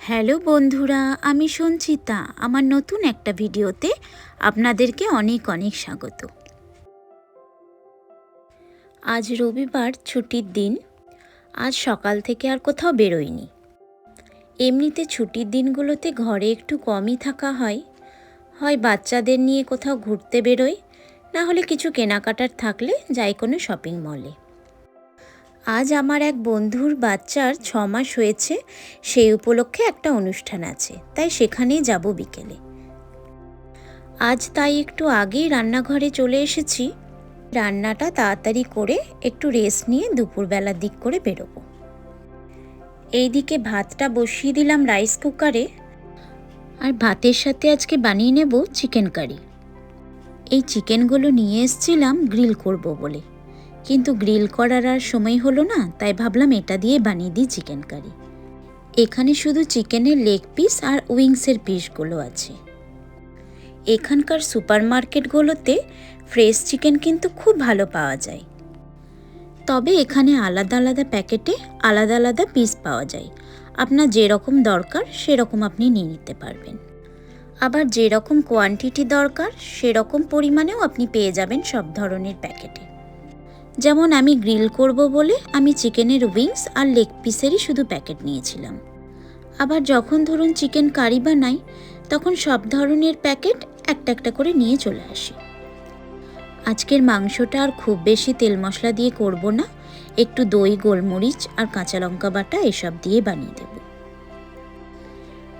Hello বন্ধুরা, আমি সঞ্চিতা। আমার নতুন একটা ভিডিওতে আপনাদেরকে অনেক অনেক স্বাগত। আজ রবিবার ছুটির দিন। আজ সকাল থেকে আর কোথাও বেরোইনি। এমনিতে ছুটির দিনগুলোতে ঘরে একটু কমই থাকা হয়। হয় বাচ্চাদের নিয়ে কোথাও ঘুরতে বেরোই, না হলে কিছু কেনাকাটার থাকলে যাই কোনো শপিং মলে। আজ আমার এক বন্ধুর বাচ্চার ছ মাস হয়েছে, সেই উপলক্ষে একটা অনুষ্ঠান আছে, তাই সেখানেই যাব বিকেলে। আজ তাই একটু আগেই রান্নাঘরে চলে এসেছি। রান্নাটা তাড়াতাড়ি করে একটু রেস্ট নিয়ে দুপুরবেলার দিক করে বেরোবো। এইদিকে ভাতটা বসিয়ে দিলাম রাইস কুকারে আর ভাতের সাথে আজকে বানিয়ে নেব চিকেন কারি এই চিকেনগুলো নিয়ে এসছিলাম গ্রিল করব বলে। কিন্তু গ্রিল করার আর সময় হলো না, তাই ভাবলাম এটা দিয়ে বানিয়ে দিই চিকেন কারি। এখানে শুধু চিকেনের লেগ পিস আর উইংসের পিসগুলো আছে। এখানকার সুপার মার্কেটগুলোতে ফ্রেশ চিকেন কিন্তু খুব ভালো পাওয়া যায়। তবে এখানে আলাদা আলাদা প্যাকেটে আলাদা আলাদা পিস পাওয়া যায়। আপনার যেরকম দরকার সেরকম আপনি নিয়ে নিতে পারবেন। আবার যেরকম কোয়ান্টিটি দরকার সেরকম পরিমাণেও আপনি পেয়ে যাবেন সব ধরনের প্যাকেটে। যেমন আমি গ্রিল করব বলে আমি চিকেনের উইংস আর লেগ পিসেরই শুধু প্যাকেট নিয়েছিলাম। আবার যখন ধরুন চিকেন কারি বানাই, তখন সব ধরনের প্যাকেট একটা একটা করে নিয়ে চলে আসি। আজকের মাংসটা আর খুব বেশি তেল মশলা দিয়ে করব না, একটু দই, গোলমরিচ আর কাঁচা লঙ্কা বাটা এসব দিয়ে বানিয়ে দেব।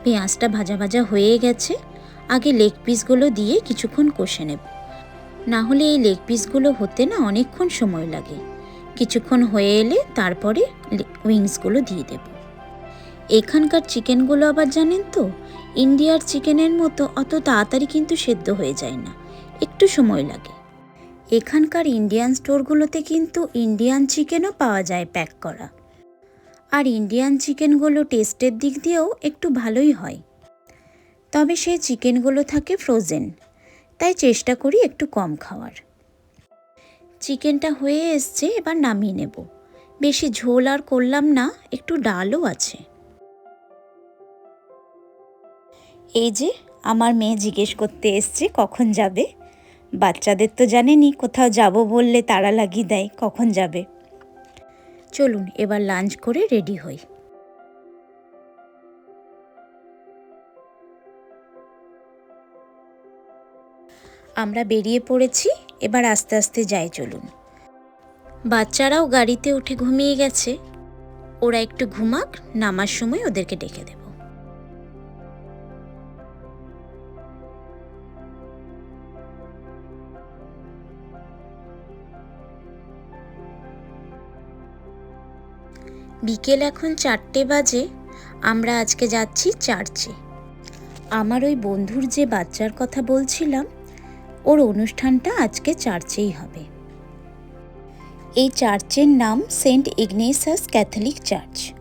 পেঁয়াজটা ভাজা ভাজা হয়ে গেছে, আগে লেগ পিসগুলো দিয়ে কিছুক্ষণ কষে নেব। না হলে এই লেগ পিসগুলো হতে না অনেকক্ষণ সময় লাগে। কিছুক্ষণ হয়ে এলে তারপরে উইংসগুলো দিয়ে দেব। এখানকার চিকেনগুলো আবার জানেন তো? ইন্ডিয়ার চিকেনের মতো অত তাড়াতাড়ি কিন্তু সেদ্ধ হয়ে যায় না। একটু সময় লাগে। এখানকার ইন্ডিয়ান স্টোরগুলোতে কিন্তু ইন্ডিয়ান চিকেনও পাওয়া যায় প্যাক করা। আর ইন্ডিয়ান চিকেনগুলো টেস্টের দিক দিয়েও একটু ভালোই হয়। তবে সেই চিকেনগুলো থাকে ফ্রোজেন তাই চেষ্টা করি একটু কম খাওয়ার। চিকেনটা হয়ে এসছে, এবার নামিয়ে নেব। বেশি ঝোল আর করলাম না, একটু ডালও আছে। এই যে, আমার মেয়ে জিজ্ঞেস করতে এসছে, কখন যাবে? বাচ্চাদের তো জানেনই কোথাও যাব বললে তাড়া লাগিয়ে দেয়, কখন যাবে? চলুন, এবার লাঞ্চ করে রেডি হই। আমরা বেরিয়ে পড়েছি, এবার আস্তে আস্তে যাই চলুন। বাচ্চারাও গাড়িতে উঠে ঘুমিয়ে গেছে। ওরা একটু ঘুমাক, নামার সময় ওদেরকে ডেকে দেব। বিকেল এখন চারটে বাজে, আমরা আজকে যাচ্ছি চার্চে। আমার ওই বন্ধুর যে বাচ্চার কথা বলছিলাম ওর অনুষ্ঠানটা আজকে চার্চেই হবে। এই চার্চের নাম সেন্ট ইগনেসাস ক্যাথলিক চার্চ।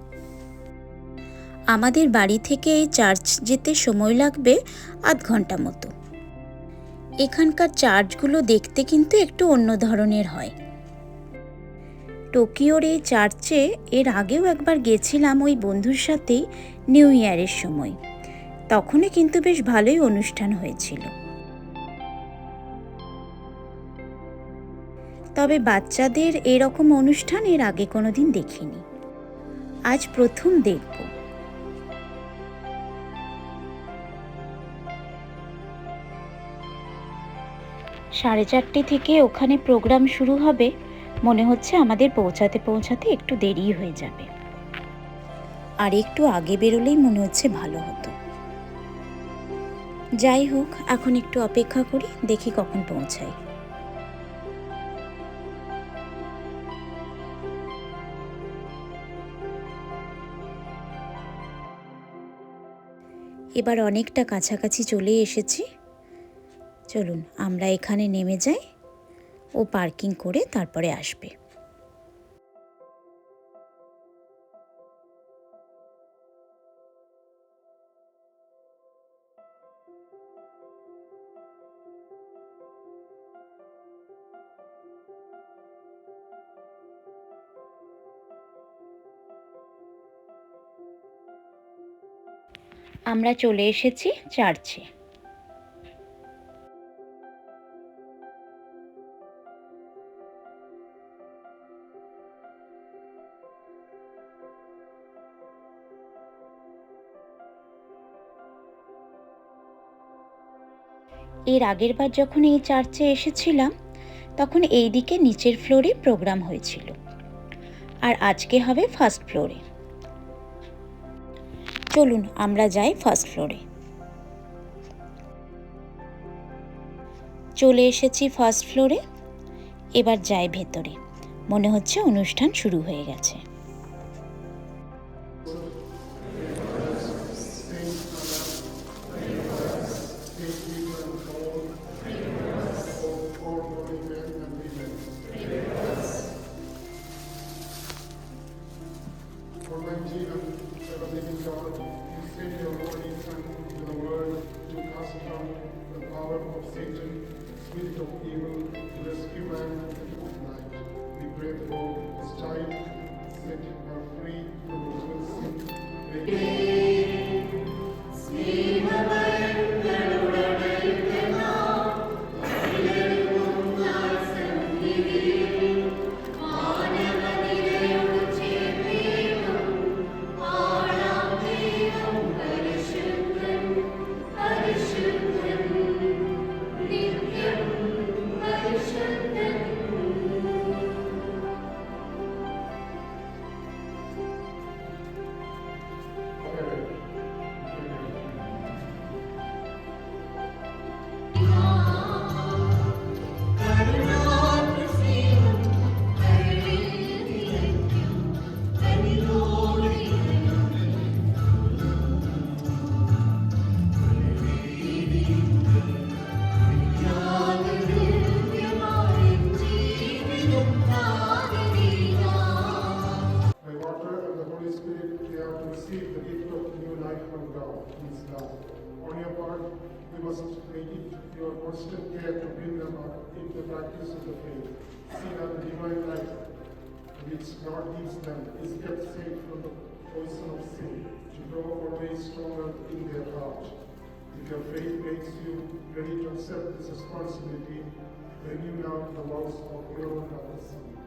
আমাদের বাড়ি থেকে এই চার্চ যেতে সময় লাগবে আধ ঘণ্টা মতো। এখানকার চার্চগুলো দেখতে কিন্তু একটু অন্য ধরনের হয়। টোকিওর এই চার্চে এর আগেও একবার গেছিলাম ওই বন্ধুর সাথেই নিউ ইয়ারের সময়। তখনই কিন্তু বেশ ভালোই অনুষ্ঠান হয়েছিল। তবে বাচ্চাদের এরকম অনুষ্ঠান এর আগে কোনোদিন দেখিনি। আজ প্রথম দেখব। সাড়ে চারটে থেকে ওখানে প্রোগ্রাম শুরু হবে। মনে হচ্ছে আমাদের পৌঁছাতে পৌঁছাতে একটু দেরি হয়ে যাবে। আর একটু আগে বেরোলেই মনে হচ্ছে ভালো হতো। যাই হোক, এখন একটু অপেক্ষা করি, দেখি কখন পৌঁছাই। এবার অনেকটা কাছাকাছি চলে এসেছি। চলুন, আমরা এখানে নেমে যাই। ও পার্কিং করে তারপরে আসবে। আমরা চলে এসেছি চার্চে। এর আগের বার যখন এই চার্চে এসেছিলাম, তখন এই দিকে নিচের ফ্লোরে প্রোগ্রাম হয়েছিল। আর আজকে হবে ফার্স্ট ফ্লোরে। চলুন আমরা যাই ফার্স্ট ফ্লোরে চলে এসেছি ফার্স্ট ফ্লোরে এবার যাই ভেতরে মনে হচ্ছে অনুষ্ঠান শুরু হয়ে গেছে Thank you. living God, you send your Holy Son into the world to cast out the power of Satan, spirit of evil, to rescue man from night. We pray for this child, set her free from the sin. Receive the gift of new life from God, His love. On your part, we must make it your constant care to bring them up the practice of the faith. See that the divine life which God gives them is kept safe from the poison of sin, to grow always stronger in their heart. If your faith makes you ready to accept this responsibility, then you now the vows of your own baptism.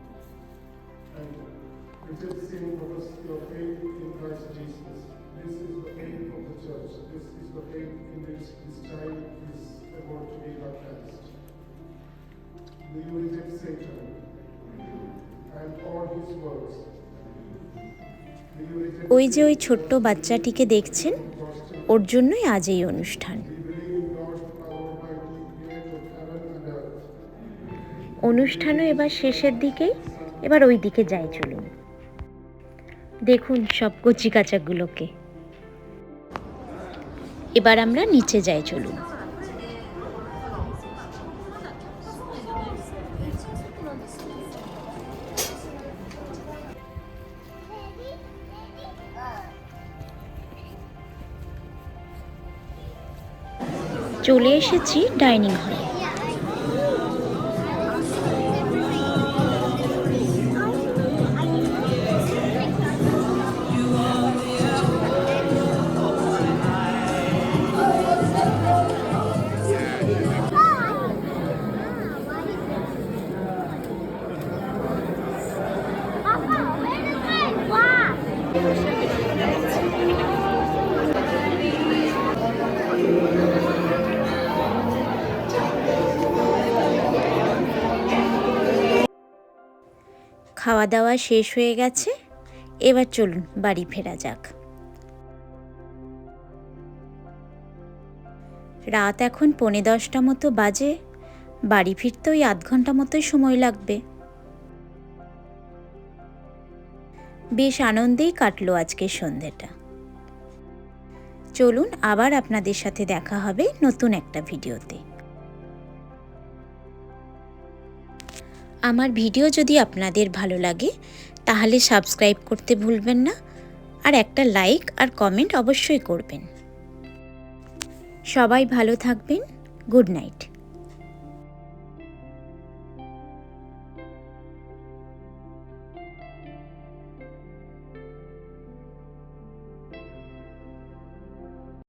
And Richard Singh profess your faith in Christ Jesus. This is the faith of the church. This is the faith in which this child is about to be baptized. Do you reject Satan and all his works? ওই যে ওই ছোট্ট বাচ্চাটিকে দেখছেন ওর জন্যই আজ এই অনুষ্ঠান. অনুষ্ঠানও এবার শেষের দিকেই এবার ওই দিকে যাই চলুন দেখুন সব কচি কাচাগুলোকে। এবার আমরা নিচে যাই চলুন। চলে এসেছি ডাইনিং হলে। খাওয়া দাওয়া শেষ হয়ে গেছে। এবার চলুন বাড়ি ফেরা যাক। রাত এখন পৌনে দশটা মতো বাজে। বাড়ি ফিরতে ওই আধ ঘণ্টা মতোই সময় লাগবে। বেশ আনন্দেই কাটলো আজকের সন্ধেটা চলুন আবার আপনাদের সাথে দেখা হবে নতুন একটা ভিডিওতে। আমার ভিডিও যদি আপনাদের ভালো লাগে, তাহলে সাবস্ক্রাইব করতে ভুলবেন না, আর একটা লাইক আর কমেন্ট অবশ্যই করবেন। সবাই ভালো থাকবেন, গুড নাইট।